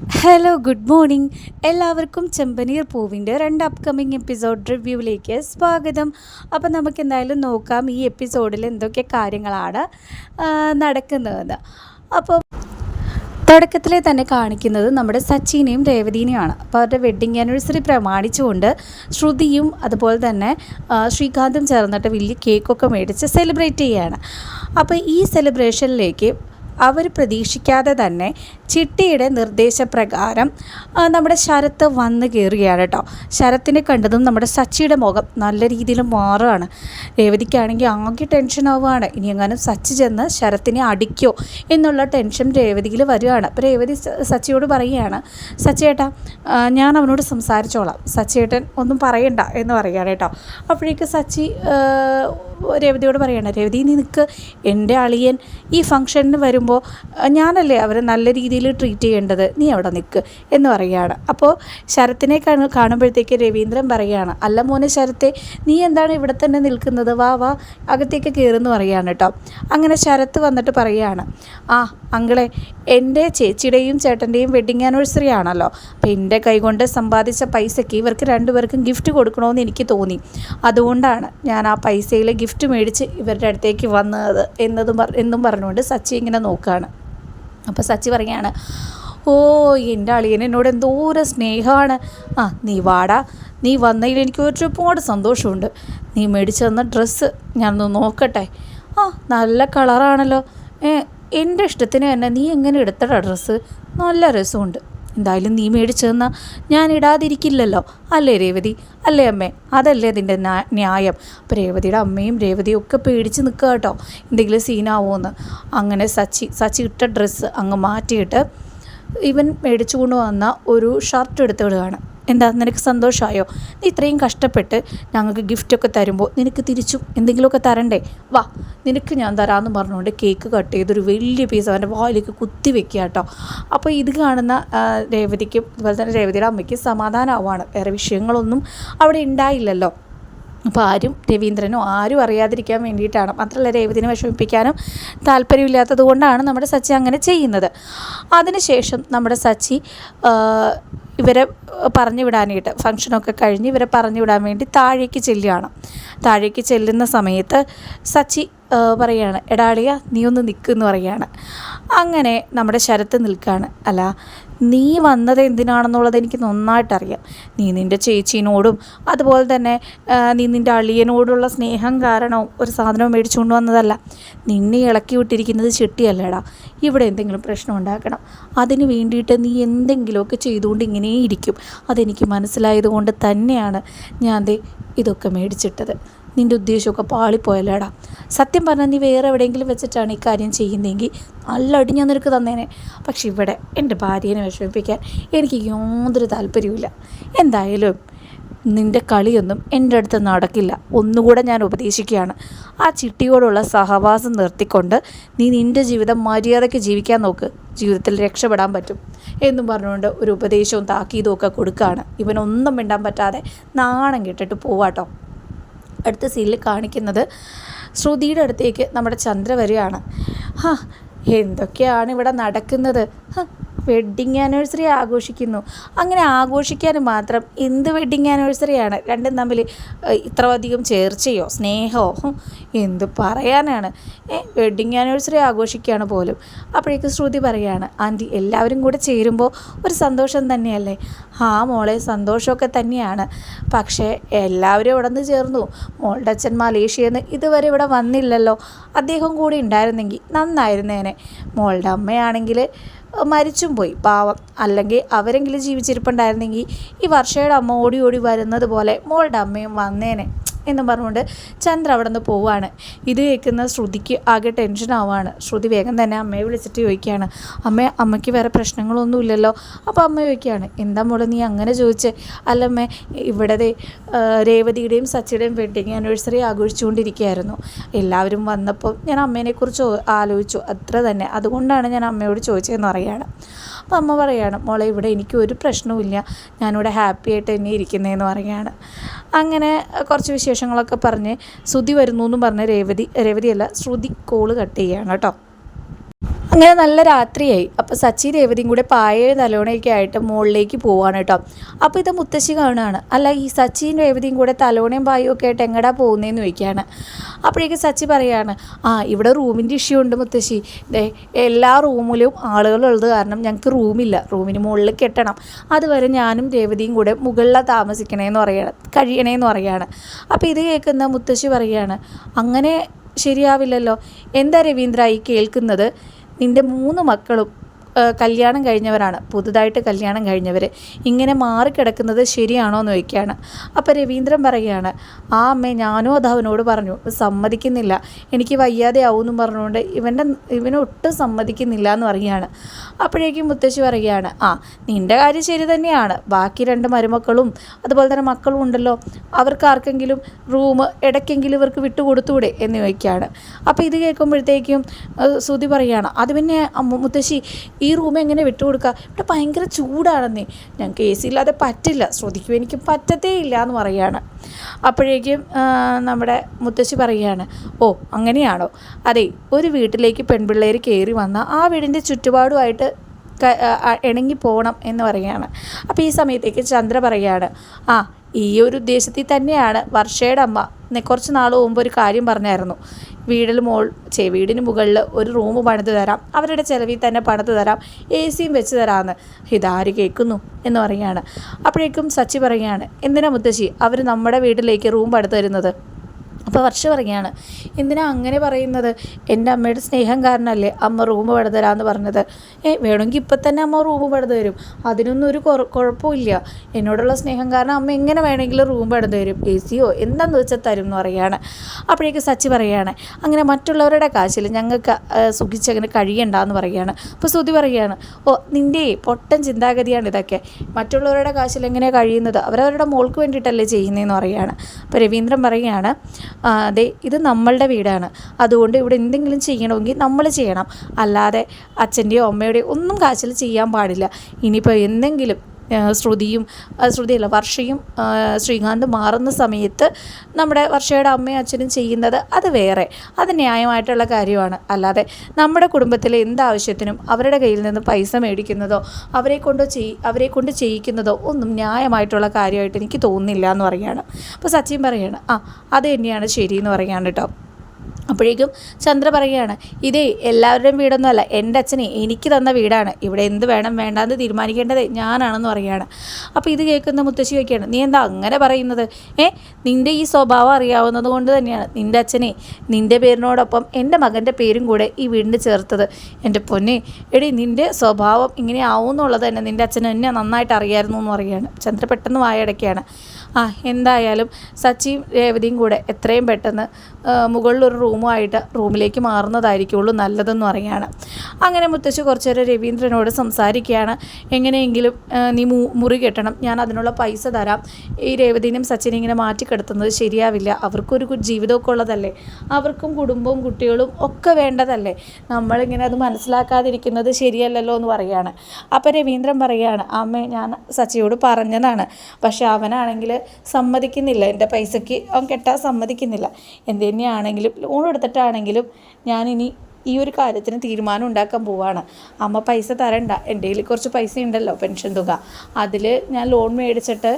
Hello good morning എല്ലാവർക്കും ചെമ്പനീർ പൂവിന്റെ രണ്ട് അപ്കമിങ് എപ്പിസോഡ് റിവ്യൂവിലേക്ക് സ്വാഗതം. അപ്പോൾ നമുക്ക് എന്തായാലും നോക്കാം ഈ എപ്പിസോഡിൽ എന്തൊക്കെ കാര്യങ്ങളാണ് നടക്കുന്നതെന്ന് അപ്പോൾ തുടക്കത്തിലെ തന്നെ കാണിക്കുന്നത് നമ്മുടെ സച്ചിനെയും രേവതിനെയുമാണ് അപ്പോൾ അവരുടെ വെഡ്ഡിങ് ആനിവേഴ്സറി പ്രമാണിച്ചുകൊണ്ട് ശ്രുതിയും അതുപോലെ തന്നെ ശ്രീകാന്തും ചേർന്നിട്ട് വലിയ കേക്കൊക്കെ മേടിച്ച് സെലിബ്രേറ്റ് ചെയ്യുകയാണ് അപ്പോൾ ഈ സെലിബ്രേഷനിലേക്ക് അവർ പ്രതീക്ഷിക്കാതെ തന്നെ ചിട്ടിയുടെ നിർദ്ദേശപ്രകാരം നമ്മുടെ ശരത്ത് വന്ന് കയറുകയാണ് കേട്ടോ. ശരത്തിനെ കണ്ടതും നമ്മുടെ സച്ചിയുടെ മുഖം നല്ല രീതിയിൽ മാറുകയാണ്. രേവതിക്കാണെങ്കിൽ ആകെ ടെൻഷൻ ആവുകയാണ്. ഇനി എങ്ങാനും സച്ചി ചെന്ന് ശരത്തിനെ അടിക്കോ എന്നുള്ള ടെൻഷൻ രേവതിയിൽ വരികയാണ്. അപ്പോൾ രേവതി സച്ചിയോട് പറയുകയാണ് സച്ചേട്ടാ ഞാൻ അവനോട് സംസാരിച്ചോളാം. സച്ചിയേട്ടൻ ഒന്നും പറയണ്ട എന്ന് പറയുകയാണ് കേട്ടോ. അപ്പോഴേക്ക് സച്ചി രേവതിയോട് പറയണം രേവതി നിനക്ക് എന്റെ അളിയൻ ഈ ഫങ്ഷനിൽ വരുമ്പോൾ ഞാനല്ലേ അവരെ നല്ല രീതിയിൽ ട്രീറ്റ് ചെയ്യേണ്ടത് നീ അവിടെ നിൽക്ക് എന്ന് പറയുകയാണ്. അപ്പോൾ ശരത്തിനെ കാണു കാണുമ്പോഴത്തേക്ക് രവീന്ദ്രൻ പറയുകയാണ് അല്ല മോനെ ശരത്തെ നീ എന്താണ് ഇവിടെ തന്നെ നിൽക്കുന്നത്? വാ വാ അകത്തേക്ക് കയറുമെന്ന് പറയുകയാണ് കേട്ടോ. അങ്ങനെ ശരത്ത് വന്നിട്ട് പറയുകയാണ് ആ അങ്കളെ എന്റെ ചേച്ചിയുടെയും ചേട്ടന്റെയും വെഡിങ് ആനിവേഴ്സറി ആണല്ലോ. അപ്പോൾ എന്റെ കൈകൊണ്ട് സമ്പാദിച്ച പൈസയ്ക്ക് ഇവർക്ക് രണ്ടുപേർക്കും ഗിഫ്റ്റ് കൊടുക്കണമെന്ന് എനിക്ക് തോന്നി. അതുകൊണ്ടാണ് ഞാൻ ആ പൈസയിൽ ഗിഫ്റ്റ് മേടിച്ച് ഇവരുടെ അടുത്തേക്ക് വന്നത് എന്നതും എന്നും പറഞ്ഞുകൊണ്ട് സച്ചി ഇങ്ങനെ നോക്കുകയാണ്. അപ്പോൾ സച്ചി പറയുകയാണ് ഓ എന്റെ അളിയൻ എന്നോട് എന്തോരം സ്നേഹമാണ് ആ നീ വാടാ. നീ വന്നതിൽ എനിക്ക് ഒരുപാട് സന്തോഷമുണ്ട്. നീ മേടിച്ചു തന്ന ഡ്രസ്സ് ഞാനൊന്ന് നോക്കട്ടെ. ആ നല്ല കളറാണല്ലോ എന്റെ ഇഷ്ടത്തിന് തന്നെ നീ എങ്ങനെ എടുത്തടാ ഡ്രസ്സ് നല്ല രസമുണ്ട്. എന്തായാലും നീ മേടിച്ചു തന്നാൽ ഞാൻ ഇടാതിരിക്കില്ലല്ലോ. അല്ലേ രേവതി? അല്ലേ അമ്മേ? അതല്ലേ അതിന്റെ ന്യായം. അപ്പോൾ രേവതിയുടെ അമ്മയും രേവതിയും ഒക്കെ പേടിച്ച് നിൽക്കുക കേട്ടോ. എന്തെങ്കിലും സീനാവുമെന്ന് അങ്ങനെ സച്ചി സച്ചി ഇട്ട ഡ്രസ്സ് അങ്ങ് മാറ്റിയിട്ട് ഇവൻ മേടിച്ചു കൊണ്ടുവന്ന ഒരു ഷർട്ട് എടുത്ത് വിടുകയാണ്. എന്താ നിനക്ക് സന്തോഷമായോ നീ ഇത്രയും കഷ്ടപ്പെട്ട് ഞങ്ങൾക്ക് ഗിഫ്റ്റൊക്കെ തരുമ്പോൾ നിനക്ക് തിരിച്ചും എന്തെങ്കിലുമൊക്കെ തരണ്ടേ? വാ നിനക്ക് ഞാൻ തരാമെന്ന് പറഞ്ഞുകൊണ്ട് കേക്ക് കട്ട് ചെയ്തൊരു വലിയ പീസ് അവന്റെ വായിലേക്ക് കുത്തി വെക്കുക കേട്ടോ. അപ്പോൾ ഇത് കാണുന്ന രേവതിക്കും അതുപോലെ തന്നെ രേവതിയുടെ അമ്മയ്ക്കും സമാധാനമാവാണ് വേറെ വിഷയങ്ങളൊന്നും അവിടെ ഉണ്ടായില്ലല്ലോ. അപ്പോൾ ആരും രവീന്ദ്രനോ ആരും അറിയാതിരിക്കാൻ വേണ്ടിയിട്ടാണ്. മാത്രമല്ല രേവതിനെ വിഷമിപ്പിക്കാനും താല്പര്യമില്ലാത്തത് കൊണ്ടാണ് നമ്മുടെ സച്ചി അങ്ങനെ ചെയ്യുന്നത്. അതിനുശേഷം നമ്മുടെ സച്ചി ഇവരെ പറഞ്ഞു വിടാനായിട്ട് ഫംഗ്ഷനൊക്കെ കഴിഞ്ഞ് ഇവരെ പറഞ്ഞു വിടാൻ വേണ്ടി താഴേക്ക് ചെല്ലുകയാണ്. താഴേക്ക് ചെല്ലുന്ന സമയത്ത് സച്ചി പറയുകയാണ് എടാളിയ നീ ഒന്ന് നിൽക്കുമെന്ന് പറയാണ്. അങ്ങനെ നമ്മുടെ ശരത്ത് നിൽക്കുകയാണ് അല്ല നീ വന്നത് എന്തിനാണെന്നുള്ളത് എനിക്ക് നന്നായിട്ടറിയാം. നീ നിന്റെ ചേച്ചീനോടും അതുപോലെ തന്നെ നീ നിന്റെ അളിയനോടുള്ള സ്നേഹം കാരണവും ഒരു സാധനം മേടിച്ചുകൊണ്ട് വന്നതല്ല. നിന്നെ ഇളക്കി വിട്ടിരിക്കുന്നത് ചിട്ടിയല്ലേടാ. ഇവിടെ എന്തെങ്കിലും പ്രശ്നം ഉണ്ടാക്കണം. അതിന് വേണ്ടിയിട്ട് നീ എന്തെങ്കിലുമൊക്കെ ചെയ്തുകൊണ്ട് ഇങ്ങനെ ഇരിക്കും അതെനിക്ക് മനസ്സിലായതുകൊണ്ട് തന്നെയാണ് ഞാൻ ദേ ഇതൊക്കെ മേടിച്ചിട്ടത്. നിന്റെ ഉദ്ദേശമൊക്കെ പാളിപ്പോയല്ലേടാ. സത്യം പറഞ്ഞാൽ നീ വേറെ എവിടെയെങ്കിലും വെച്ചിട്ടാണ് ഈ കാര്യം ചെയ്യുന്നതെങ്കിൽ നല്ല അടി ഞാൻ നിനക്ക് തന്നേനെ. പക്ഷെ ഇവിടെ എന്റെ ഭാര്യനെ വിഷമിപ്പിക്കാൻ എനിക്ക് യാതൊരു താല്പര്യമില്ല എന്തായാലും നിന്റെ കളിയൊന്നും എന്റെ അടുത്ത് നടക്കില്ല. ഒന്നുകൂടെ ഞാൻ ഉപദേശിക്കുകയാണ്. ആ ചിട്ടിയോടുള്ള സഹവാസം നിർത്തിക്കൊണ്ട് നീ നിന്റെ ജീവിതം മര്യാദയ്ക്ക് ജീവിക്കാൻ നോക്ക്. ജീവിതത്തിൽ രക്ഷപ്പെടാൻ പറ്റും എന്നും പറഞ്ഞുകൊണ്ട് ഒരു ഉപദേശവും താക്കീതും ഒക്കെ കൊടുക്കുകയാണ്. ഇവനൊന്നും മിണ്ടാൻ പറ്റാതെ നാണം കെട്ടിട്ട് പോവാട്ടോ. അടുത്ത സീനിൽ കാണിക്കുന്നത് ശ്രുതിയുടെ അടുത്തേക്ക് നമ്മുടെ ചന്ദ്ര വരികയാണ്. ഹാ എന്തൊക്കെയാണ് ഇവിടെ നടക്കുന്നത്? വെഡ്ഡിങ് ആനിവേഴ്സറി ആഘോഷിക്കുന്നു. അങ്ങനെ ആഘോഷിക്കാൻ മാത്രം എന്ത് വെഡ്ഡിങ് ആനിവേഴ്സറിയാണ് രണ്ടും തമ്മിൽ ഇത്രയധികം ചേർച്ചയോ സ്നേഹമോ? എന്ത് പറയാനാണ്? ഏ വെഡ്ഡിങ് ആനിവേഴ്സറി ആഘോഷിക്കുകയാണ് പോലും. അപ്പോഴേക്ക് ശ്രുതി പറയാണ് ആന്റി എല്ലാവരും കൂടെ ചേരുമ്പോൾ ഒരു സന്തോഷം തന്നെയല്ലേ? ആ മോളെ സന്തോഷമൊക്കെ തന്നെയാണ്. പക്ഷേ എല്ലാവരും ഇവിടെ നിന്ന് ചേർന്നു. മോളുടെ അച്ഛൻ മലേഷ്യയിൽ നിന്ന് ഇതുവരെ ഇവിടെ വന്നില്ലല്ലോ. അദ്ദേഹം കൂടി ഉണ്ടായിരുന്നെങ്കിൽ നന്നായിരുന്നേനെ. മോളുടെ അമ്മയാണെങ്കിൽ മരിച്ചും പോയി. പാവം. അല്ലെങ്കിൽ അവരെങ്കിലും ജീവിച്ചിരിപ്പുണ്ടായിരുന്നെങ്കിൽ ഈ വർഷയുടെ അമ്മ ഓടി ഓടി വരുന്നത് പോലെ മോളുടെ അമ്മയും വന്നേനെ. എന്നും പറഞ്ഞുകൊണ്ട് ചന്ദ്ര അവിടെ നിന്ന് പോവാണ്. ഇത് കേൾക്കുന്ന ശ്രുതിക്ക് ആകെ ടെൻഷൻ ആവുകയാണ് ശ്രുതി വേഗം തന്നെ അമ്മയെ വിളിച്ചിട്ട് ചോദിക്കുകയാണ്. അമ്മ അമ്മയ്ക്ക് വേറെ പ്രശ്നങ്ങളൊന്നും ഇല്ലല്ലോ. അപ്പോൾ അമ്മ ചോദിക്കുകയാണ് എന്താ മോളെ നീ അങ്ങനെ ചോദിച്ചേ? അല്ലമ്മേ ഇവിടെ രേവതിയുടെയും സച്ചിയുടെയും വെഡിങ് ആനിവേഴ്സറി ആഘോഷിച്ചുകൊണ്ടിരിക്കുകയായിരുന്നു. എല്ലാവരും വന്നപ്പോൾ ഞാൻ അമ്മേനെക്കുറിച്ച് ആലോചിച്ചു. അത്ര തന്നെ. അതുകൊണ്ടാണ് ഞാൻ അമ്മയോട് ചോദിച്ചതെന്ന് പറയുകയാണ്. അപ്പോൾ അമ്മ പറയുകയാണ് മോളെ ഇവിടെ എനിക്ക് ഒരു പ്രശ്നവുമില്ല. ഞാനിവിടെ ഹാപ്പി ആയിട്ട് തന്നെ ഇരിക്കുന്നതെന്ന് പറയുകയാണ്. അങ്ങനെ കുറച്ച് വിശേഷങ്ങളൊക്കെ പറഞ്ഞ് ശ്രുതി വരുന്നു എന്നും പറഞ്ഞ് രേവതി രേവതിയല്ല ശ്രുതി കോൾ കട്ട് ചെയ്യുകയാണ് കേട്ടോ. അങ്ങനെ നല്ല രാത്രിയായി. അപ്പോൾ സച്ചി രേവതിയും കൂടെ പായയും തലോണയൊക്കെ ആയിട്ട് മുകളിലേക്ക് പോവാണ് കേട്ടോ. അപ്പോൾ ഇത് മുത്തശ്ശി കാണുകയാണ് അല്ല ഈ സച്ചിയും രേവതിയും കൂടെ തലോണയും പായും ഒക്കെ ആയിട്ട് എങ്ങടാ പോകുന്നതെന്ന് ചോദിക്കുകയാണ്. അപ്പോഴേക്ക് സച്ചി പറയാണ് ആ ഇവിടെ റൂമിന്റെ ഇഷ്യൂ ഉണ്ട് മുത്തശ്ശി. എല്ലാ റൂമിലും ആളുകളുള്ളത് കാരണം ഞങ്ങൾക്ക് റൂമില്ല. റൂമിന് മുകളിൽ കെട്ടണം. അതുവരെ ഞാനും രേവതിയും കൂടെ മുകളിലാണ് താമസിക്കണേന്ന് പറയണം കഴിയണേന്ന് പറയുകയാണ് അപ്പോൾ ഇത് കേൾക്കുന്ന മുത്തശ്ശി പറയുകയാണ് അങ്ങനെ ശരിയാവില്ലല്ലോ. എന്താ രവീന്ദ്ര ഈ കേൾക്കുന്നത്? നിന്റെ മൂന്ന് മക്കളും കല്യാണം കഴിഞ്ഞവരാണ് പുതുതായിട്ട് കല്യാണം കഴിഞ്ഞവർ ഇങ്ങനെ മാറിക്കിടക്കുന്നത് ശരിയാണോ എന്ന് ചോദിക്കുകയാണ്. അപ്പോൾ രവീന്ദ്രൻ പറയുകയാണ് ആ അമ്മേ ഞാനും അത് അവനോട് പറഞ്ഞു സമ്മതിക്കുന്നില്ല. എനിക്ക് വയ്യാതെ ആവുമെന്നും പറഞ്ഞുകൊണ്ട് ഇവന്റെ ഇവനൊട്ടും സമ്മതിക്കുന്നില്ല എന്ന് പറയുകയാണ്. അപ്പോഴേക്കും മുത്തശ്ശി പറയുകയാണ് ആ നിന്റെ കാര്യം ശരി തന്നെയാണ്. ബാക്കി രണ്ട് മരുമക്കളും അതുപോലെ തന്നെ മക്കളും ഉണ്ടല്ലോ. അവർക്ക് ആർക്കെങ്കിലും റൂം ഇടയ്ക്കെങ്കിലും ഇവർക്ക് വിട്ടുകൊടുത്തൂടെ എന്ന് ചോദിക്കുകയാണ്. അപ്പോൾ ഇത് കേൾക്കുമ്പോഴത്തേക്കും ശ്രുതി പറയുകയാണ് അത് പിന്നെ മുത്തശ്ശി ഈ റൂം എങ്ങനെ വിട്ടുകൊടുക്കുക ഇവിടെ ഭയങ്കര ചൂടാണെന്നേ. ഞങ്ങൾക്ക് എ സി ഇല്ലാതെ പറ്റില്ല. ശ്രദ്ധിക്കും എനിക്ക് പറ്റത്തേ ഇല്ല എന്ന് പറയുകയാണ് അപ്പോഴേക്കും നമ്മുടെ മുത്തശ്ശി പറയുകയാണ് ഓ അങ്ങനെയാണോ? അതെ ഒരു വീട്ടിലേക്ക് പെൺപിള്ളേർ കയറി വന്ന ആ വീടിന്റെ ചുറ്റുപാടുമായിട്ട് ഇണങ്ങി പോകണം എന്ന് പറയുകയാണ് അപ്പോൾ ഈ സമയത്തേക്ക് ചന്ദ്ര പറയുകയാണ് ആ ഈ ഒരു ഉദ്ദേശത്തിൽ തന്നെയാണ് വർഷയുടെ അമ്മ. കുറച്ച് നാൾ മുമ്പ് ഒരു കാര്യം പറഞ്ഞായിരുന്നു. വീടിൽ മോൾ ചേ വീടിന് മുകളിൽ ഒരു റൂം പണിത് തരാം. അവരുടെ ചിലവിൽ തന്നെ പണിത് തരാം. എ സിയും വെച്ച് തരാമെന്ന് ഇതാര് കേൾക്കുന്നു എന്ന് പറയുകയാണ്. അപ്പോഴേക്കും സച്ചി പറയുകയാണ് എന്തിനാ മുത്തശ്ശി? അവർ നമ്മുടെ വീട്ടിലേക്ക് റൂം പണിത് തരുന്നത്? അപ്പോൾ വർഷ പറയുകയാണ് എന്തിനാ അങ്ങനെ പറയുന്നത്? എന്റെ അമ്മയുടെ സ്നേഹം കാരണമല്ലേ അമ്മ റൂം പടുതരാന്ന് പറഞ്ഞത്? ഏ വേണമെങ്കിൽ ഇപ്പം തന്നെ അമ്മ റൂം പടുത്തു തരും. അതിനൊന്നും ഒരു കുഴപ്പമില്ല. എന്നോടുള്ള സ്നേഹം കാരണം അമ്മ എങ്ങനെ വേണമെങ്കിലും റൂം പടുത്തു തരും. എ സിയോ എന്താന്ന് വെച്ചാൽ തരും എന്ന് പറയുകയാണ്. അപ്പോഴേക്ക് സച്ചി പറയുകയാണ് അങ്ങനെ മറ്റുള്ളവരുടെ കാശിൽ ഞങ്ങൾക്ക് സുഖിച്ചങ്ങനെ കഴിയണ്ടെന്ന് പറയുകയാണ്. അപ്പോൾ സുതി പറയുകയാണ് ഓ നിന്റെ പൊട്ടൻ ചിന്താഗതിയാണ് ഇതൊക്കെ. മറ്റുള്ളവരുടെ കാശിൽ എങ്ങനെയാണ് കഴിയുന്നത്? അവരവരുടെ മോൾക്ക് വേണ്ടിയിട്ടല്ലേ ചെയ്യുന്നതെന്ന് പറയുകയാണ്. അപ്പോൾ രവീന്ദ്രൻ പറയുകയാണ് അതെ ഇത് നമ്മളുടെ വീടാണ്. അതുകൊണ്ട് ഇവിടെ എന്തെങ്കിലും ചെയ്യണമെങ്കിൽ നമ്മൾ ചെയ്യണം. അല്ലാതെ അച്ഛന്റെയോ അമ്മയുടെയോ ഒന്നും കാശിൽ ചെയ്യാൻ പാടില്ല. ഇനിയിപ്പോൾ എന്തെങ്കിലും ശ്രുതിയും ശ്രുതിയല്ല വർഷയും ശ്രീകാന്ത് മാറുന്ന സമയത്ത് നമ്മുടെ വർഷയുടെ അമ്മയും അച്ഛനും ചെയ്യുന്നത് അത് വേറെ. അത് ന്യായമായിട്ടുള്ള കാര്യമാണ്. അല്ലാതെ നമ്മുടെ കുടുംബത്തിലെ എന്താവശ്യത്തിനും അവരുടെ കയ്യിൽ നിന്ന് പൈസ മേടിക്കുന്നതോ അവരെ കൊണ്ട് ചെയ് അവരെ കൊണ്ട് ചെയ്യിക്കുന്നതോ ഒന്നും ന്യായമായിട്ടുള്ള കാര്യമായിട്ട് എനിക്ക് തോന്നുന്നില്ല എന്ന് പറയുകയാണ് അപ്പോൾ സച്ചിൻ പറയുകയാണ് ആ അത് തന്നെയാണ് ശരി എന്ന് പറയുകയാണ് കേട്ടോ അപ്പോഴേക്കും ചന്ദ്ര പറയുകയാണ് ഇതേ എല്ലാവരുടെയും വീടൊന്നുമല്ല എന്റെ അച്ഛനെ എനിക്ക് തന്ന വീടാണ്. ഇവിടെ എന്ത് വേണം വേണ്ടാന്ന് തീരുമാനിക്കേണ്ടത് ഞാനാണെന്ന് പറയുകയാണ്. അപ്പോൾ ഇത് കേൾക്കുന്ന മുത്തശ്ശി ഒക്കെയാണ് നീ എന്താ അങ്ങനെ പറയുന്നത്? ഏ നിന്റെ ഈ സ്വഭാവം അറിയാവുന്നത് കൊണ്ട് തന്നെയാണ്. നിന്റെ അച്ഛനെ നിന്റെ പേരിനോടൊപ്പം എന്റെ മകന്റെ പേരും കൂടെ ഈ വീടിന് ചേർത്തത്. എന്റെ പൊന്നെ എടി നിന്റെ സ്വഭാവം ഇങ്ങനെ ആവും എന്നുള്ളത് തന്നെ നിന്റെ അച്ഛൻ എന്നെ നന്നായിട്ട് അറിയായിരുന്നു എന്ന് പറയുകയാണ്. ചന്ദ്ര പെട്ടെന്ന് വായടയ്ക്കുകയാണ് ആ എന്തായാലും സച്ചിയും രേവതിയും കൂടെ എത്രയും പെട്ടെന്ന് മുകളിലൊരു റൂമുമായിട്ട് റൂമിലേക്ക് മാറുന്നതായിരിക്കുള്ളൂ നല്ലതെന്ന് പറയുകയാണ്. അങ്ങനെ മുത്തശ്ശി കുറച്ച് നേരം രവീന്ദ്രനോട് സംസാരിക്കുകയാണ്. എങ്ങനെയെങ്കിലും നീ മുറി കെട്ടണം. ഞാൻ അതിനുള്ള പൈസ തരാം. ഈ രേവതിനും സച്ചിനെ ഇങ്ങനെ മാറ്റിക്കെടുത്തുന്നത് ശരിയാവില്ല. അവർക്കൊരു ജീവിതമൊക്കെ ഉള്ളതല്ലേ? അവർക്കും കുടുംബവും കുട്ടികളും ഒക്കെ വേണ്ടതല്ലേ? നമ്മളിങ്ങനെ അത് മനസ്സിലാക്കാതിരിക്കുന്നത് ശരിയല്ലല്ലോ എന്ന് പറയുകയാണ്. അപ്പോൾ രവീന്ദ്രൻ പറയുകയാണ് അമ്മേ ഞാൻ സച്ചിയോട് പറഞ്ഞതാണ്. പക്ഷേ അവനാണെങ്കിൽ സമ്മതിക്കുന്നില്ല. എന്റെ പൈസയ്ക്ക് അവൻ കെട്ടാൻ സമ്മതിക്കുന്നില്ല. എന്ത് തന്നെയാണെങ്കിലും ലോൺ എടുത്തിട്ടാണെങ്കിലും ഞാനിനി ഈ ഒരു കാര്യത്തിന് തീരുമാനം ഉണ്ടാക്കാൻ പോവാണ്. അമ്മ പൈസ തരണ്ട. എന്റെ കയ്യിൽ കുറച്ച് പൈസ ഉണ്ടല്ലോ പെൻഷൻ തുക. അതിൽ ഞാൻ ലോൺ മേടിച്ചിട്ട്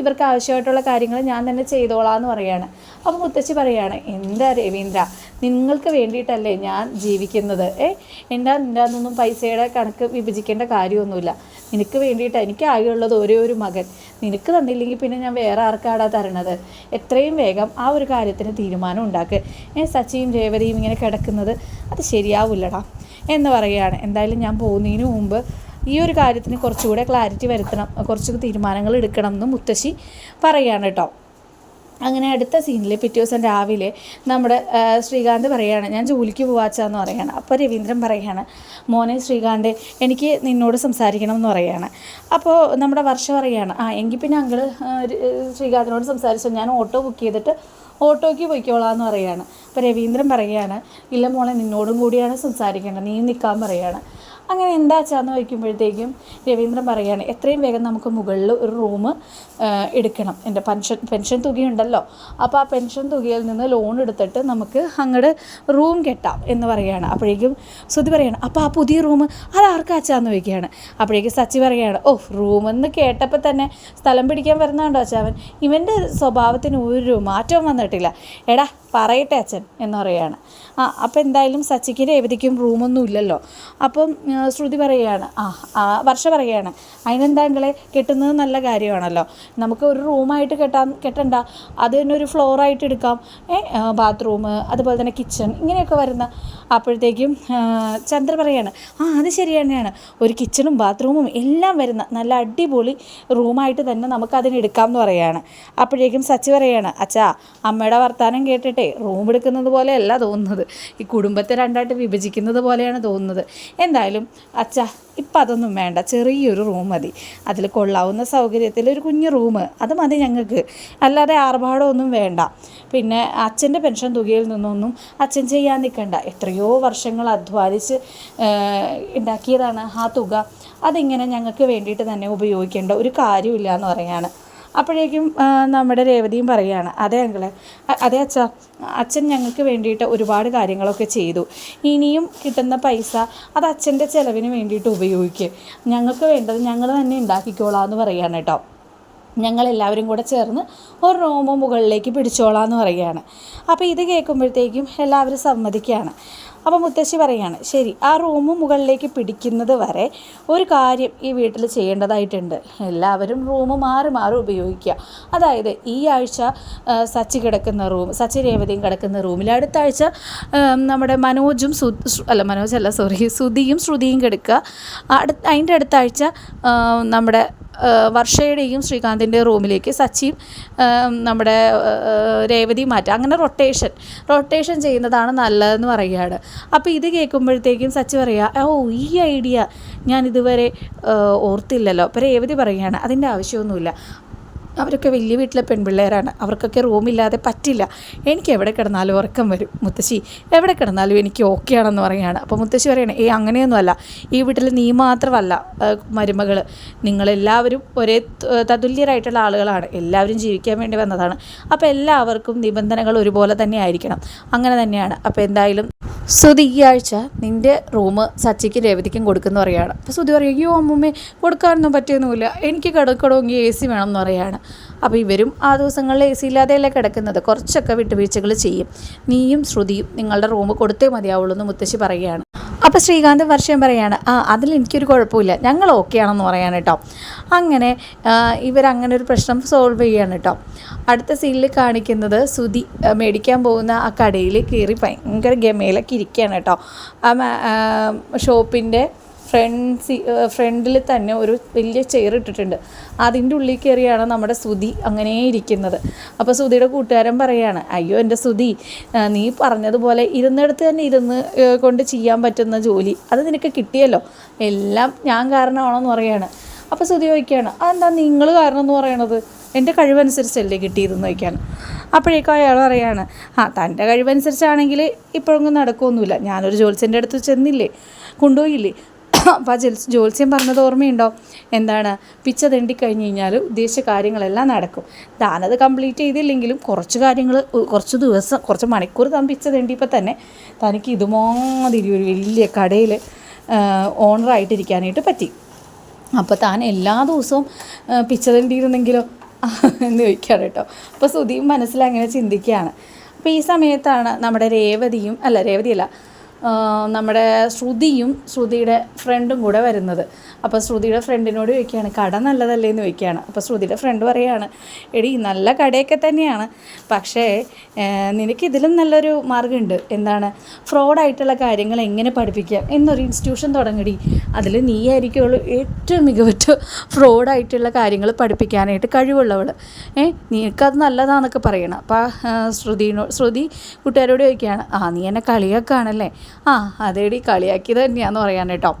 ഇവർക്ക് ആവശ്യമായിട്ടുള്ള കാര്യങ്ങൾ ഞാൻ തന്നെ ചെയ്തോളാം എന്ന് പറയാണ്. അപ്പോൾ മുത്തശ്ശി പറയാണ് എന്താ രവീന്ദ്ര നിങ്ങൾക്ക് വേണ്ടിയിട്ടല്ലേ ഞാൻ ജീവിക്കുന്നത്? ഏ എന്റെ നിന്റെ പൈസയുടെ കണക്ക് വിഭജിക്കേണ്ട കാര്യമൊന്നുമില്ല. നിനക്ക് വേണ്ടിയിട്ട് എനിക്ക് ആകെയുള്ളത് ഒരേ ഒരു മകൻ. നിനക്ക് തന്നില്ലെങ്കിൽ പിന്നെ ഞാൻ വേറെ ആർക്കാടാ തരണത്? എത്രയും വേഗം ആ ഒരു കാര്യത്തിന് തീരുമാനം ഉണ്ടാക്കുക ഏ സച്ചിയും രേവതിയും ഇങ്ങനെ കിടക്കുന്നത് അത് ശരിയാവില്ലടാ എന്ന് പറയുകയാണ്. എന്തായാലും ഞാൻ പോകുന്നതിന് മുമ്പ് ഈ ഒരു കാര്യത്തിന് കുറച്ചുകൂടെ ക്ലാരിറ്റി വരുത്തണം കുറച്ച് തീരുമാനങ്ങൾ എടുക്കണം എന്ന് മുത്തശ്ശി പറയുകയാണ് കേട്ടോ. അങ്ങനെ അടുത്ത സീനിൽ പിറ്റേ ദിവസം രാവിലെ നമ്മുടെ ശ്രീകാന്ത് പറയുകയാണ് ഞാൻ ജോലിക്ക് പോവാച്ചാന്ന് പറയുകയാണ് അപ്പോൾ രവീന്ദ്രൻ പറയുകയാണ് മോനെ ശ്രീകാന്ത് എനിക്ക് നിന്നോട് സംസാരിക്കണം എന്ന് പറയുകയാണ് അപ്പോൾ നമ്മുടെ വർഷം പറയുകയാണ് ആ എങ്കിൽ പിന്നെ അങ്കിൾ ശ്രീകാന്തിനോട് സംസാരിച്ചു ഞാൻ ഓട്ടോ ബുക്ക് ചെയ്തിട്ട് ഓട്ടോയ്ക്ക് പോയിക്കോളാം എന്ന് പറയുകയാണ് അപ്പോൾ രവീന്ദ്രൻ പറയുകയാണ് ഇല്ല മോളെ നിന്നോടും കൂടിയാണ് സംസാരിക്കേണ്ടത് നീ നിൽക്കാൻ പറയുകയാണ് അങ്ങനെ എന്താ വെച്ചാന്ന് വയ്ക്കുമ്പോഴത്തേക്കും രവീന്ദ്രൻ പറയുകയാണ് എത്രയും വേഗം നമുക്ക് മുകളിൽ ഒരു റൂം എടുക്കണം. എന്റെ പെൻഷൻ പെൻഷൻ തുകയുണ്ടല്ലോ. അപ്പോൾ ആ പെൻഷൻ തുകയിൽ നിന്ന് ലോൺ എടുത്തിട്ട് നമുക്ക് അങ്ങോട്ട് റൂം കെട്ടാം എന്ന് പറയുകയാണ് അപ്പോഴേക്കും ശ്രുതി പറയാണ് അപ്പോൾ ആ പുതിയ റൂം അത് ആർക്കാച്ചാന്ന് ചോദിക്കുകയാണ്? അപ്പോഴേക്കും സച്ചി പറയുകയാണ് ഓ റൂമെന്ന് കേട്ടപ്പോൾ തന്നെ സ്ഥലം പിടിക്കാൻ വരുന്നതുണ്ടോ അച്ഛാവൻ ഇവന്റെ സ്വഭാവത്തിന് ഒരു മാറ്റവും വന്നിട്ടില്ല. എടാ പറയട്ടെ അച്ഛൻ എന്ന് പറയുകയാണ് ആ അപ്പോൾ എന്തായാലും സച്ചിക്ക് രേവതിക്കും റൂമൊന്നും ഇല്ലല്ലോ. അപ്പം ശ്രുതി പറയുകയാണ്. ആ വർഷ പറയുകയാണ്. അതിനെന്താ കെട്ടുന്നത് നല്ല കാര്യമാണല്ലോ. നമുക്ക് ഒരു റൂമായിട്ട് കെട്ടാൻ കെട്ടണ്ട. അത് തന്നെ ഒരു ഫ്ലോറായിട്ട് എടുക്കാം. ബാത്റൂം അതുപോലെ തന്നെ കിച്ചൺ ഇങ്ങനെയൊക്കെ വരുന്ന അപ്പോഴത്തേക്കും ചന്ദ്ര പറയാണ് ആ അത് ശരി തന്നെയാണ്. ഒരു കിച്ചണും ബാത്റൂമും എല്ലാം വരുന്ന നല്ല അടിപൊളി റൂമായിട്ട് തന്നെ നമുക്ക് അതിനെടുക്കാം എന്ന് പറയുകയാണ് അപ്പോഴേക്കും സച്ചി പറയാണ് അച്ഛാ അമ്മയുടെ വർത്തമാനം കേട്ടിട്ടേ റൂം എടുക്കുന്നത് പോലെയല്ല തോന്നുന്നത്. ഈ കുടുംബത്തെ രണ്ടായിട്ട് വിഭജിക്കുന്നത് പോലെയാണ് തോന്നുന്നത്. എന്തായാലും അച്ഛാ ഇപ്പം അതൊന്നും വേണ്ട. ചെറിയൊരു റൂം മതി. അതിൽ കൊള്ളാവുന്ന സൗകര്യത്തിൽ ഒരു കുഞ്ഞു റൂം അത് മതി ഞങ്ങൾക്ക്. അല്ലാതെ ആർഭാടമൊന്നും വേണ്ട. പിന്നെ അച്ഛന്റെ പെൻഷൻ തുകയിൽ നിന്നൊന്നും അച്ഛൻ ചെയ്യാൻ നിൽക്കണ്ട. എത്രയോ വർഷങ്ങൾ അധ്വാനിച്ച് ഉണ്ടാക്കിയതാണ് ആ തുക. അതിങ്ങനെ ഞങ്ങൾക്ക് വേണ്ടിയിട്ട് തന്നെ ഉപയോഗിക്കേണ്ട ഒരു കാര്യമില്ല എന്ന് പറയാണ് അപ്പോഴേക്കും നമ്മുടെ രേവതിയും പറയുകയാണ് അതെ അങ്കിളെ അതെ അച്ഛ അച്ഛൻ ഞങ്ങൾക്ക് വേണ്ടിയിട്ട് ഒരുപാട് കാര്യങ്ങളൊക്കെ ചെയ്തു. ഇനിയും കിട്ടുന്ന പൈസ അത് അച്ഛന്റെ ചിലവിന് വേണ്ടിയിട്ട് ഉപയോഗിക്കുക ഞങ്ങൾക്ക് വേണ്ടത് ഞങ്ങൾ തന്നെ ഉണ്ടാക്കിക്കോളാം എന്ന് പറയുകയാണ് കേട്ടോ. ഞങ്ങളെല്ലാവരും കൂടെ ചേർന്ന് ഒരു റൂമ് മുകളിലേക്ക് പിടിച്ചോളാം എന്ന് പറയുകയാണ്. അപ്പോൾ ഇത് കേൾക്കുമ്പോഴത്തേക്കും എല്ലാവരും സമ്മതിക്കുകയാണ്. അപ്പോൾ മുത്തശ്ശി പറയുകയാണ് ശരി ആ റൂം മുകളിലേക്ക് പിടിക്കുന്നത് വരെ ഒരു കാര്യം ഈ വീട്ടിൽ ചെയ്യേണ്ടതായിട്ടുണ്ട്. എല്ലാവരും റൂം മാറി മാറി ഉപയോഗിക്കുക. അതായത് ഈ ആഴ്ച സച്ചി കിടക്കുന്ന റൂം സച്ചി രേവതിയും കിടക്കുന്ന റൂമിൽ അടുത്ത ആഴ്ച നമ്മുടെ മനോജും സു അല്ല മനോജ് അല്ല സോറി സുധിയും ശ്രുതിയും കിടക്കുക. അടുത്ത അതിന്റെ അടുത്ത ആഴ്ച നമ്മുടെ വർഷയുടെയും ശ്രീകാന്തിന്റെ റൂമിലേക്ക് സച്ചിയും നമ്മുടെ രേവതി മാറ്റുക അങ്ങനെ റൊട്ടേഷൻ റൊട്ടേഷൻ ചെയ്യുന്നതാണ് നല്ലതെന്ന് പറയുകയാണ്. അപ്പോൾ ഇത് കേൾക്കുമ്പോഴത്തേക്കും സച്ചി പറയുക ഓ ഈ ഐഡിയ ഞാൻ ഇതുവരെ ഓർത്തില്ലല്ലോ. അപ്പോൾ രേവതി പറയുകയാണ് അതിന്റെ ആവശ്യമൊന്നുമില്ല. അവരൊക്കെ വലിയ വീട്ടിലെ പെൺപിള്ളേരാണ്. അവർക്കൊക്കെ റൂമില്ലാതെ പറ്റില്ല. എനിക്ക് എവിടെ കിടന്നാലും ഉറക്കം വരും. മുത്തശ്ശി എവിടെ കിടന്നാലും എനിക്ക് ഓക്കെ ആണെന്ന് പറയുകയാണ് അപ്പോൾ മുത്തശ്ശി പറയണേ ഏ അങ്ങനെയൊന്നുമല്ല. ഈ വീട്ടിൽ നീ മാത്രമല്ല മരുമകൾ നിങ്ങളെല്ലാവരും ഒരേ തതുല്യരായിട്ടുള്ള ആളുകളാണ്. എല്ലാവരും ജീവിക്കാൻ വേണ്ടി വന്നതാണ്. അപ്പോൾ എല്ലാവർക്കും നിബന്ധനകൾ ഒരുപോലെ തന്നെ ആയിരിക്കണം. അങ്ങനെ തന്നെയാണ്. അപ്പോൾ എന്തായാലും സുധി ഈ ആഴ്ച നിന്റെ റൂം സച്ചിക്കും രേവതിക്കും കൊടുക്കുന്നു പറയുകയാണ് അപ്പോൾ സുധി പറയും അയ്യോ അമ്മൂമ്മേ കൊടുക്കാനൊന്നും പറ്റിയൊന്നുമില്ല. എനിക്ക് കിടക്കണമെങ്കിൽ എ സി വേണം എന്ന് പറയുകയാണ് അപ്പോൾ ഇവരും ആ ദിവസങ്ങളിൽ എ സി ഇല്ലാതെയല്ലേ കിടക്കുന്നത്? കുറച്ചൊക്കെ വിട്ടുവീഴ്ചകൾ ചെയ്യും. നീയും ശ്രുതിയും നിങ്ങളുടെ റൂം കൊടുത്തേ മതിയാവുള്ളൂ എന്ന് മുത്തശ്ശി പറയുകയാണ്. അപ്പോൾ ശ്രീകാന്ത് വർഷം പറയാണ് ആ അതിൽ എനിക്കൊരു കുഴപ്പമില്ല. ഞങ്ങൾ ഓക്കെ ആണെന്ന് പറയാൻ കേട്ടോ. അങ്ങനെ ഇവരങ്ങനെ ഒരു പ്രശ്നം സോൾവ് ചെയ്യാണ് കേട്ടോ. അടുത്ത സീനിൽ കാണിക്കുന്നത് സുതി മേടിക്കാൻ പോകുന്ന ആ കടയിൽ കയറി ഭയങ്കര ഗമയിലൊക്കെ ഇരിക്കുകയാണ് കേട്ടോ. ആ ഷോപ്പിന്റെ ഫ്രണ്ട് ഫ്രണ്ടിൽ തന്നെ ഒരു വലിയ ചെയർ ഇട്ടിട്ടുണ്ട്. അതിന്റെ ഉള്ളിൽ കയറിയാണ് നമ്മുടെ സുധി അങ്ങനെ ഇരിക്കുന്നത്. അപ്പോൾ സുധിയുടെ കൂട്ടുകാരൻ പറയാണ് അയ്യോ എന്റെ സുധി നീ പറഞ്ഞതുപോലെ ഇരുന്നിടത്ത് തന്നെ ഇരുന്ന് കൊണ്ട് ചെയ്യാൻ പറ്റുന്ന ജോലി അത് നിനക്ക് കിട്ടിയല്ലോ. എല്ലാം ഞാൻ കാരണമാണെന്ന് പറയാണ്. അപ്പോൾ സുധി ചോദിക്കുകയാണ് അതെന്താ നിങ്ങൾ കാരണം എന്ന് പറയണത്? എന്റെ കഴിവനുസരിച്ചല്ലേ കിട്ടിയതെന്ന് ചോദിക്കാണ് അപ്പോഴേക്കും അയാൾ പറയാണ് ആ തന്റെ കഴിവനുസരിച്ചാണെങ്കിൽ ഇപ്പോഴൊന്നും നടക്കുമൊന്നുമില്ല ഞാനൊരു ജോത്സ്യന്റെ അടുത്ത് ചെന്നില്ലേ? കൊണ്ടുപോയില്ലേ? അപ്പോൾ ആ ജോൽസ് ജോത്സ്യം പറഞ്ഞത് ഓർമ്മയുണ്ടോ? എന്താണ്? പിച്ച തെണ്ടി കഴിഞ്ഞ് കഴിഞ്ഞാൽ ഉദ്ദേശിച്ച കാര്യങ്ങളെല്ലാം നടക്കും. താനത് കംപ്ലീറ്റ് ചെയ്തില്ലെങ്കിലും കുറച്ച് കാര്യങ്ങൾ കുറച്ച് ദിവസം കുറച്ച് മണിക്കൂർ താൻ പിച്ച തെണ്ടിയപ്പോൾ തന്നെ തനിക്ക് ഇതുമാതിരി ഒരു വലിയ കടയിൽ ഓണറായിട്ടിരിക്കാനായിട്ട് പറ്റി. അപ്പോൾ താൻ എല്ലാ ദിവസവും പിച്ച തെണ്ടിയിരുന്നെങ്കിലോ? എന്ന് ചോദിക്കുകയാണ് കേട്ടോ. അപ്പോൾ സുധീം മനസ്സിലങ്ങനെ ചിന്തിക്കുകയാണ്. അപ്പോൾ ഈ സമയത്താണ് നമ്മുടെ രേവതിയും അല്ല രേവതിയല്ല നമ്മുടെ ശ്രുതിയും ശ്രുതിയുടെ ഫ്രണ്ടും കൂടെ വരുന്നത്. അപ്പോൾ ശ്രുതിയുടെ ഫ്രണ്ടിനോട് ചോദിക്കുകയാണ് കട നല്ലതല്ലേ? എന്ന് ചോദിക്കുകയാണ്. അപ്പോൾ ശ്രുതിയുടെ ഫ്രണ്ട് പറയുകയാണ് എടി നല്ല കടയൊക്കെ തന്നെയാണ്. പക്ഷേ നിനക്കിതിലും നല്ലൊരു മാർഗമുണ്ട്. എന്താണ്? ഫ്രോഡായിട്ടുള്ള കാര്യങ്ങൾ എങ്ങനെ പഠിപ്പിക്കാം എന്നൊരു ഇൻസ്റ്റിറ്റ്യൂഷൻ തുടങ്ങടി. അതിൽ നീ ആയിരിക്കുള്ളൂ ഏറ്റവും മികവറ്റ ഫ്രോഡായിട്ടുള്ള കാര്യങ്ങൾ പഠിപ്പിക്കാനായിട്ട് കഴിവുള്ളവൾ ഏ നിനക്കത് നല്ലതാണെന്നൊക്കെ പറയണം. അപ്പോൾ ശ്രുതിനോ ശ്രുതി കൂട്ടുകാരോട് ചോദിക്കുകയാണ് ആ നീ എന്നെ കളിയാക്കുകയാണല്ലേ? ആ അതേടി കളിയാക്കി തന്നെയാണെന്ന് പറയാൻ കേട്ടോ.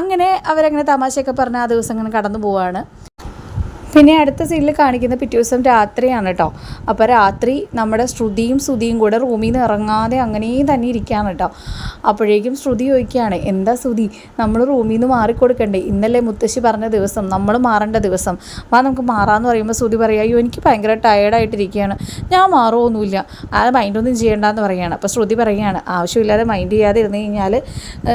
അങ്ങനെ അവരങ്ങനെ തമാശയൊക്കെ പറഞ്ഞ് ആ ദിവസം അങ്ങനെ കടന്നു പോവാണ്. പിന്നെ അടുത്ത സീനിൽ കാണിക്കുന്ന പിറ്റേ ദിവസം രാത്രിയാണ് കേട്ടോ അപ്പോൾ രാത്രി നമ്മുടെ ശ്രുതിയും ശ്രുതിയും കൂടെ റൂമിൽ നിന്ന് ഇറങ്ങാതെ അങ്ങനെ തന്നെ ഇരിക്കുകയാണ് കേട്ടോ അപ്പോഴേക്കും ശ്രുതി ചോദിക്കുകയാണ് എന്താ ശ്രുതി നമ്മൾ റൂമിൽ നിന്ന് മാറിക്കൊടുക്കണ്ടേ? ഇന്നലെ മുത്തശ്ശി പറഞ്ഞ ദിവസം നമ്മൾ മാറേണ്ട ദിവസം. വാ നമുക്ക് മാറാമെന്ന് പറയുമ്പോൾ ശ്രുതി പറയുക അയ്യോ എനിക്ക് ഭയങ്കര ടയേർഡായിട്ടിരിക്കുകയാണ് ഞാൻ മാറുമൊന്നുമില്ല ആ മൈൻഡൊന്നും ചെയ്യേണ്ടെന്ന് പറയുകയാണ് അപ്പോൾ ശ്രുതി പറയുകയാണ് ആവശ്യമില്ലാതെ മൈൻഡ് ചെയ്യാതെ ഇരുന്ന് കഴിഞ്ഞാൽ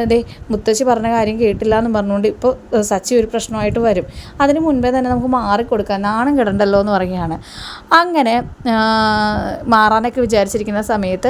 ദേ മുത്തശ്ശി പറഞ്ഞ കാര്യം കേട്ടില്ല എന്ന് പറഞ്ഞുകൊണ്ട് ഇപ്പോൾ സച്ചി ഒരു പ്രശ്നമായിട്ട് വരും. അതിന് മുൻപേ തന്നെ നമുക്ക് മാറിക്കൊടുക്കാം നാണം കിടണ്ടല്ലോ എന്ന് പറയുകയാണ്. അങ്ങനെ മാറാനൊക്കെ വിചാരിച്ചിരിക്കുന്ന സമയത്ത്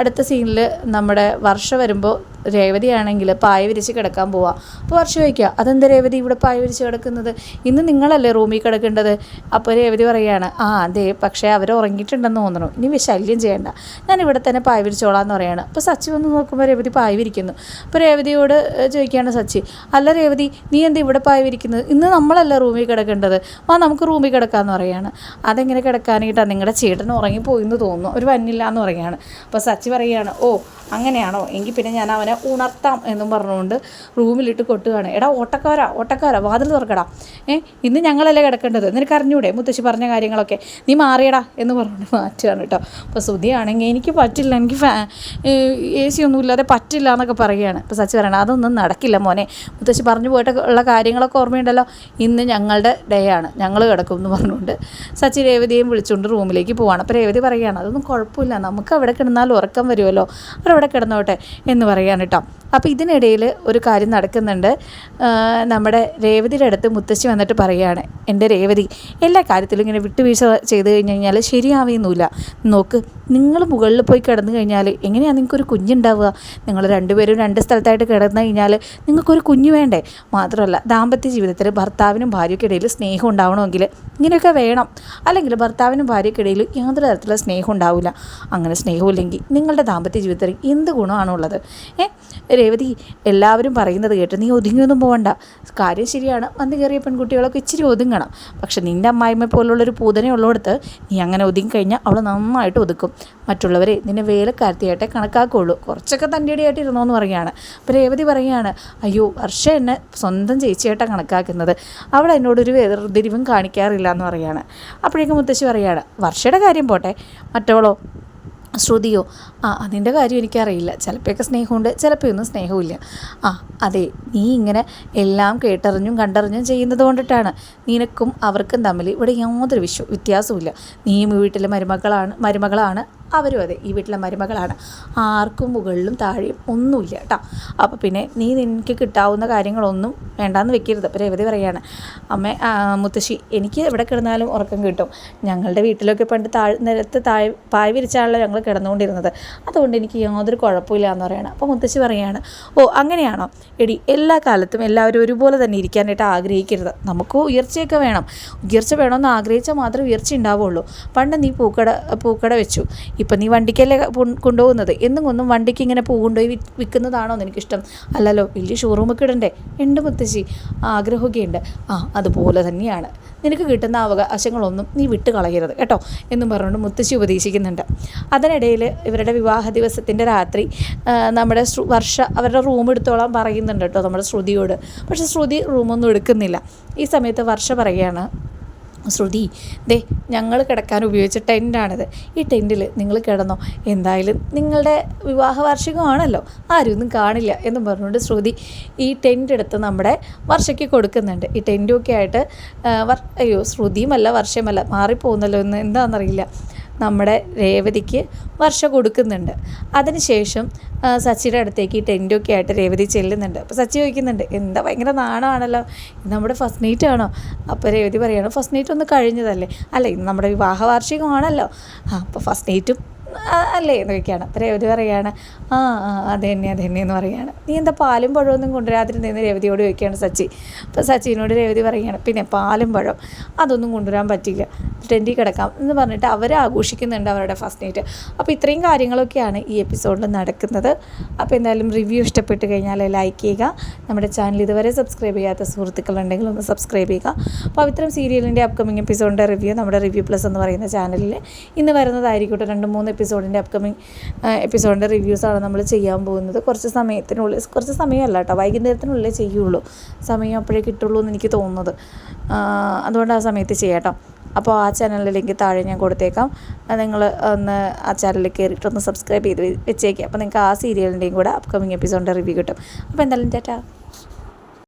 അടുത്ത സീനിൽ നമ്മുടെ വർഷ വരുമ്പോൾ രേവതിയാണെങ്കിൽ പായ വിരിച്ച് കിടക്കാൻ പോവാം. അപ്പോൾ വർഷ ചോദിക്കുക അതെന്താ രേവതി ഇവിടെ പായ വിരിച്ച് കിടക്കുന്നത്? ഇന്ന് നിങ്ങളല്ലേ റൂമിൽ കിടക്കേണ്ടത്? അപ്പോൾ രേവതി പറയുകയാണ് ആ അതെ പക്ഷേ അവർ ഉറങ്ങിയിട്ടുണ്ടെന്ന് തോന്നുന്നു. ഇനി ശല്യം ചെയ്യണ്ട. ഞാൻ ഇവിടെ തന്നെ പായ വിരിച്ചോളാം എന്ന് പറയുകയാണ് അപ്പോൾ സച്ചി വന്ന് നോക്കുമ്പോൾ രേവതി പായ വിരിക്കുന്നു. അപ്പോൾ രേവതിയോട് ചോദിക്കുകയാണ് സച്ചി അല്ല രേവതി നീ എന്താ ഇവിടെ പായ വിരിക്കുന്നത്? ഇന്ന് നമ്മളല്ല റൂമിൽ കിടക്കേണ്ടത്? ആ നമുക്ക് റൂമിൽ കിടക്കാമെന്ന് പറയാണ്. അതെങ്ങനെ കിടക്കാനായിട്ടാണ് നിങ്ങളുടെ ചേട്ടൻ ഉറങ്ങിപ്പോയി എന്ന് തോന്നുന്നു. ഒരു വന്നില്ല എന്ന് പറയുകയാണ് അപ്പോൾ സച്ചി പറയുകയാണ് ഓ അങ്ങനെയാണോ? എങ്കിൽ പിന്നെ ഞാൻ അവനെ ഉണർത്താം എന്നും പറഞ്ഞുകൊണ്ട് റൂമിലിട്ട് കൊട്ടുകയാണ്. എടാ ഓട്ടക്കാരാ ഓട്ടക്കാരാ വാതിൽ തുറക്കടാ. ഏ ഇന്ന് ഞങ്ങളല്ലേ കിടക്കേണ്ടത്? നിനക്ക് അറിഞ്ഞൂടെ? മുത്തശ്ശി പറഞ്ഞ കാര്യങ്ങളൊക്കെ. നീ മാറിയടാ എന്ന് പറഞ്ഞുകൊണ്ട് മാറ്റുകയാണ് കേട്ടോ. അപ്പോൾ സുധിയാണെങ്കിൽ എനിക്ക് പറ്റില്ല. എനിക്ക് ഫാ എ സി ഒന്നും ഇല്ലാതെ പറ്റില്ല എന്നൊക്കെ പറയുകയാണ് അപ്പോൾ സച്ചി പറയണം അതൊന്നും നടക്കില്ല മോനെ. മുത്തശ്ശി പറഞ്ഞു പോയിട്ട് ഉള്ള കാര്യങ്ങളൊക്കെ ഓർമ്മയുണ്ടല്ലോ. ഇന്ന് ഞങ്ങളുടെ ഡേ ആണ്. ഞങ്ങൾ കിടക്കും എന്ന് പറഞ്ഞുകൊണ്ട് സച്ചി രേവതിയെയും വിളിച്ചുകൊണ്ട് റൂമിലേക്ക് പോവാണ്. അപ്പോൾ രേവതി പറയുകയാണ് അതൊന്നും കുഴപ്പമില്ല. നമുക്ക് അവിടെ കിടന്നാൽ ഉറക്കം വരുമല്ലോ. അവരവിടെ കിടന്നോട്ടെ എന്ന് പറയുകയാണ് കേട്ടോ. അപ്പോൾ ഇതിനിടയിൽ ഒരു കാര്യം നടക്കുന്നുണ്ട്. നമ്മുടെ രേവതിയുടെ അടുത്ത് മുത്തശ്ശി വന്നിട്ട് പറയുകയാണ് എന്റെ രേവതി എല്ലാ കാര്യത്തിലും ഇങ്ങനെ വിട്ടുവീഴ്ച ചെയ്ത് കഴിഞ്ഞ് കഴിഞ്ഞാൽ ശരിയാവുന്നില്ല നോക്ക് നിങ്ങൾ മുകളിൽ പോയി കിടന്നു കഴിഞ്ഞാൽ എങ്ങനെയാണ് നിങ്ങൾക്കൊരു കുഞ്ഞുണ്ടാവുക? നിങ്ങൾ രണ്ടുപേരും രണ്ട് സ്ഥലത്തായിട്ട് കിടന്നു കഴിഞ്ഞാൽ നിങ്ങൾക്കൊരു കുഞ്ഞു വേണ്ടേ? മാത്രമല്ല ദാമ്പത്യ ജീവിതത്തിൽ ഭർത്താവിനും ഭാര്യയ്ക്കിടയിൽ സ്നേഹം ഉണ്ടാവണമെങ്കിൽ ഇങ്ങനെയൊക്കെ വേണം. അല്ലെങ്കിൽ ഭർത്താവിനും ഭാര്യയ്ക്കിടയിൽ യാതൊരു തരത്തിലുള്ള സ്നേഹം ഉണ്ടാവില്ല. അങ്ങനെ സ്നേഹമില്ലെങ്കിൽ നിങ്ങളുടെ ദാമ്പത്യ ജീവിതത്തിൽ എന്ത് ഗുണമാണുള്ളത് ഏ? രേവതി എല്ലാവരും പറയുന്നത് കേട്ട് നീ ഒതുങ്ങിയൊന്നും പോകണ്ട കാര്യം ശരിയാണ്. വന്ന് കയറിയ പെൺകുട്ടികളൊക്കെ ഇച്ചിരി ഒതുങ്ങണം. പക്ഷെ നിന്റെ അമ്മായിമ്മ പോലുള്ളൊരു പൂതനെ ഉള്ളിടത്ത് നീ അങ്ങനെ ഒതുങ്ങി കഴിഞ്ഞാൽ അവൾ നന്നായിട്ട് ഒതുക്കും. മറ്റുള്ളവരെ നിന്നെ വേലക്കാരത്തിയായിട്ടേ കണക്കാക്കുള്ളൂ കുറച്ചൊക്കെ തന്റെ ഇടയായിട്ട് ഇരുന്നോന്ന് പറയുകയാണ്. അപ്പോൾ രേവതി പറയുകയാണ് അയ്യോ വർഷ എന്നെ സ്വന്തം ചേച്ചിയായിട്ടാണ് കണക്കാക്കുന്നത്. അവൾ എന്നോടൊരു വേർതിരിവും കാണിക്കാറില്ല എന്ന് പറയുകയാണ് അപ്പോഴേക്കും മുത്തശ്ശി പറയുകയാണ് വർഷയുടെ കാര്യം പോട്ടെ. മറ്റവളോ? ശ്രുതിയോ ആ അതിന്റെ കാര്യം എനിക്കറിയില്ല. ചിലപ്പോഴൊക്കെ സ്നേഹമുണ്ട് ചിലപ്പോൾ ഒന്നും സ്നേഹമില്ല ആ അതെ നീ ഇങ്ങനെ എല്ലാം കേട്ടറിഞ്ഞും കണ്ടറിഞ്ഞും ചെയ്യുന്നത് കൊണ്ടിട്ടാണ്. നിനക്കും അവർക്കും തമ്മിൽ ഇവിടെ യാതൊരു വിശ്വ വ്യത്യാസമില്ല നീയും വീട്ടിലെ മരുമക്കളാണ് മരുമകളാണ് അവരും അതെ ഈ വീട്ടിലെ മരുമകളാണ്. ആർക്കും മുകളിലും താഴെയും ഒന്നുമില്ല കേട്ടോ. അപ്പോൾ പിന്നെ നീ നിനക്ക് കിട്ടാവുന്ന കാര്യങ്ങളൊന്നും വേണ്ടാന്ന് വെക്കരുത്. അപ്പോൾ രേവതി പറയാണ് അമ്മ മുത്തശ്ശി എനിക്ക് എവിടെ കിടന്നാലും ഉറക്കം കിട്ടും. ഞങ്ങളുടെ വീട്ടിലൊക്കെ പണ്ട് താഴ് നിരത്ത് താഴ് പായ വിരിച്ചാണല്ലോ ഞങ്ങൾ കിടന്നുകൊണ്ടിരുന്നത്. അതുകൊണ്ട് എനിക്ക് യാതൊരു കുഴപ്പമില്ല എന്ന് പറയണം. അപ്പോൾ മുത്തശ്ശി പറയാണ് ഓ അങ്ങനെയാണോ? എടി എല്ലാ കാലത്തും എല്ലാവരും ഒരുപോലെ തന്നെ ഇരിക്കാനായിട്ട് ആഗ്രഹിക്കരുത്. നമുക്ക് ഉയർച്ചയൊക്കെ വേണം. ഉയർച്ച വേണമെന്ന് ആഗ്രഹിച്ചാൽ മാത്രമേ ഉയർച്ച ഉണ്ടാവുള്ളൂ. പണ്ട് നീ പൂക്കട പൂക്കട വെച്ചു. ഇപ്പം നീ വണ്ടിക്കല്ലേ കൊണ്ടുപോകുന്നത്? എന്നും ഒന്നും വണ്ടിക്ക് ഇങ്ങനെ പൂ കൊണ്ടുപോയി വിൽക്കുന്നതാണോ എനിക്കിഷ്ടം? അല്ലല്ലോ വലിയ ഷോറൂമൊക്കെ ഇടണ്ടേ? ഉണ്ട് മുത്തശ്ശി. ആഗ്രഹമൊക്കെയുണ്ട് ആ അതുപോലെ തന്നെയാണ്. നിനക്ക് കിട്ടുന്ന അവകാശങ്ങളൊന്നും നീ വിട്ട് കളയരുത് കേട്ടോ എന്നും പറഞ്ഞുകൊണ്ട് മുത്തശ്ശി ഉപദേശിക്കുന്നുണ്ട്. അതിനിടയിൽ ഇവരുടെ വിവാഹ ദിവസത്തിന്റെ രാത്രി നമ്മുടെ വർഷ അവരുടെ റൂം എടുത്തോളാൻ പറയുന്നുണ്ട് കേട്ടോ നമ്മുടെ ശ്രുതിയോട്. പക്ഷേ ശ്രുതി റൂമൊന്നും എടുക്കുന്നില്ല. ഈ സമയത്ത് വർഷ പറയുകയാണ് ശ്രുതി ദേ ഞങ്ങൾ കിടക്കാൻ ഉപയോഗിച്ച ടെന്റാണിത് ഈ ടെന്റിൽ നിങ്ങൾ കിടന്നോ? എന്തായാലും നിങ്ങളുടെ വിവാഹ വാർഷികമാണല്ലോ ആരും ഒന്നും കാണില്ല എന്ന് പറഞ്ഞുകൊണ്ട് ശ്രുതി ഈ ടെന്റ് എടുത്ത് നമ്മുടെ വർഷയ്ക്ക് കൊടുക്കുന്നുണ്ട്. ഈ ടെന്റുമൊക്കെ ആയിട്ട് അയ്യോ ശ്രുതിയുമല്ല വർഷമല്ല മാറിപ്പോകുന്നല്ലോ എന്ന് എന്താണെന്നറിയില്ല. നമ്മുടെ രേവതിക്ക് വർഷ കൊടുക്കുന്നുണ്ട്. അതിനുശേഷം സച്ചിയുടെ അടുത്തേക്ക് ടെന്റൊക്കെ ആയിട്ട് രേവതി ചെല്ലുന്നുണ്ട്. അപ്പോൾ സച്ചി ചോദിക്കുന്നുണ്ട് എന്താ ഭയങ്കര നാണമാണല്ലോ? നമ്മുടെ ഫസ്റ്റ് നൈറ്റ് ആണോ? അപ്പോൾ രേവതി പറയാണ് ഫസ്റ്റ് നൈറ്റ് ഒന്ന് കഴിഞ്ഞതല്ലേ? അല്ല ഇന്ന് നമ്മുടെ വിവാഹ വാർഷികമാണല്ലോ ആ അപ്പോൾ ഫസ്റ്റ് നൈറ്റും അല്ലേ? എന്ന് ചോദിക്കുകയാണ് അപ്പോൾ രേവതി പറയാണ് ആ ആ അത് തന്നെ അത് തന്നെ എന്ന് പറയുകയാണ് നീ എന്താ പാലും പഴമൊന്നും കൊണ്ടുവരാതിരുന്നതെന്ന് രേവതിയോട് ചോദിക്കുകയാണ് സച്ചി. അപ്പോൾ സച്ചിനോട് രേവതി പറയുകയാണ് പിന്നെ പാലും പഴം അതൊന്നും കൊണ്ടുവരാൻ പറ്റില്ല. ടെന്റിൽ കിടക്കാം എന്ന് പറഞ്ഞിട്ട് അവർ ആഘോഷിക്കുന്നുണ്ട് അവരുടെ ഫസ്റ്റ് നൈറ്റ്. അപ്പോൾ ഇത്രയും കാര്യങ്ങളൊക്കെയാണ് ഈ എപ്പിസോഡിൽ നടക്കുന്നത്. അപ്പോൾ എന്തായാലും റിവ്യൂ ഇഷ്ടപ്പെട്ട് കഴിഞ്ഞാൽ ലൈക്ക് ചെയ്യുക. നമ്മുടെ ചാനൽ ഇതുവരെ സബ്സ്ക്രൈബ് ചെയ്യാത്ത സുഹൃത്തുക്കളുണ്ടെങ്കിൽ ഒന്ന് സബ്സ്ക്രൈബ് ചെയ്യുക. അപ്പോൾ ഇത്തരം സീരിയലിന്റെ അപ്കമിങ് എപ്പിസോഡിന്റെ റിവ്യൂ നമ്മുടെ റിവ്യൂ പ്ലസ് എന്ന് പറയുന്ന ചാനലിൽ ഇന്ന് വരുന്നതായിരിക്കും രണ്ട് മൂന്ന് എപ്പിസോഡിന്റെ അപ്കമിങ് എപ്പിസോഡിന്റെ റിവ്യൂസാണ് നമ്മൾ ചെയ്യാൻ പോകുന്നത്. കുറച്ച് സമയത്തിനുള്ളിൽ കുറച്ച് സമയമല്ല കേട്ടോ വൈകുന്നേരത്തിനുള്ളിൽ ചെയ്യുള്ളൂ. സമയം അപ്പോഴേ കിട്ടുള്ളൂ എന്ന് എനിക്ക് തോന്നുന്നത്. അതുകൊണ്ട് ആ സമയത്ത് ചെയ്യാം അപ്പോൾ ആ ചാനലിന്റെ ലിങ്ക് താഴെ ഞാൻ കൊടുത്തേക്കാം. നിങ്ങൾ ഒന്ന് ആ ചാനലിൽ കയറിയിട്ട് ഒന്ന് സബ്സ്ക്രൈബ് ചെയ്ത് വെച്ചേക്കുക അപ്പോൾ നിങ്ങൾക്ക് ആ സീരിയലിന്റെയും കൂടെ അപ്കമിങ് എപ്പിസോഡിന്റെ റിവ്യൂ കിട്ടും. അപ്പോൾ എന്തായാലും ചേട്ടാ